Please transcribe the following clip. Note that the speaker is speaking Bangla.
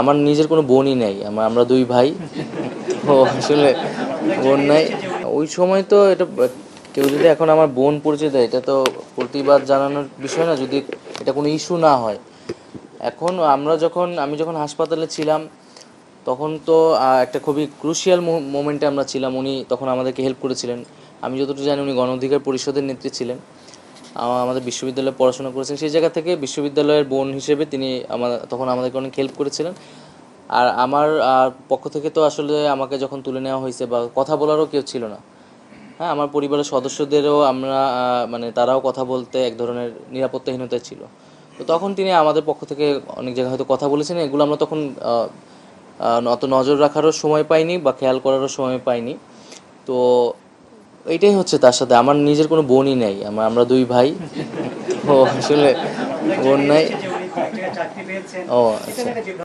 আমার নিজের কোনো বোনই নেই, আমার আমরা দুই ভাই। ও আসলে বোন নাই। ওই সময় তো এটা, কেউ যদি এখন আমার বোন পরিচয় দেয়, এটা তো প্রতিবাদ জানানোর বিষয় না, যদি এটা কোনো ইস্যু না হয়। এখন আমরা যখন, আমি যখন হাসপাতালে ছিলাম, তখন তো একটা খুবই ক্রুশিয়াল মোমেন্টে আমরা ছিলাম। উনি তখন আমাদেরকে হেল্প করেছিলেন। আমি যতটুকু জানি, উনি গণ অধিকার পরিষদের নেত্রী ছিলেন। আমাদের বিশ্ববিদ্যালয়ে পড়াশোনা করেছেন। সেই জায়গা থেকে বিশ্ববিদ্যালয়ের বোন হিসেবে তিনি আমাদের তখন আমাদেরকে অনেক হেল্প করেছিলেন। আর আমার পক্ষ থেকে তো আসলে আমাকে যখন তুলে নেওয়া হয়েছে বা কথা বলারও কেউ ছিল না। হ্যাঁ আমার পরিবারের সদস্যদেরও আমরা মানে তারাও কথা বলতে এক ধরনের নিরাপত্তাহীনতায় ছিল। তো তখন তিনি আমাদের পক্ষ থেকে অনেক জায়গায় হয়তো কথা বলেছেন। এগুলো আমরা তখন অত নজর রাখারও সময় পাইনি বা খেয়াল করারও সময় পাইনি। তো এইটাই হচ্ছে তার সাথে। আমার নিজের কোনো বোনই নেই। আমার আমরা দুই ভাই। ও আসলে বোন নাই। ও আচ্ছা।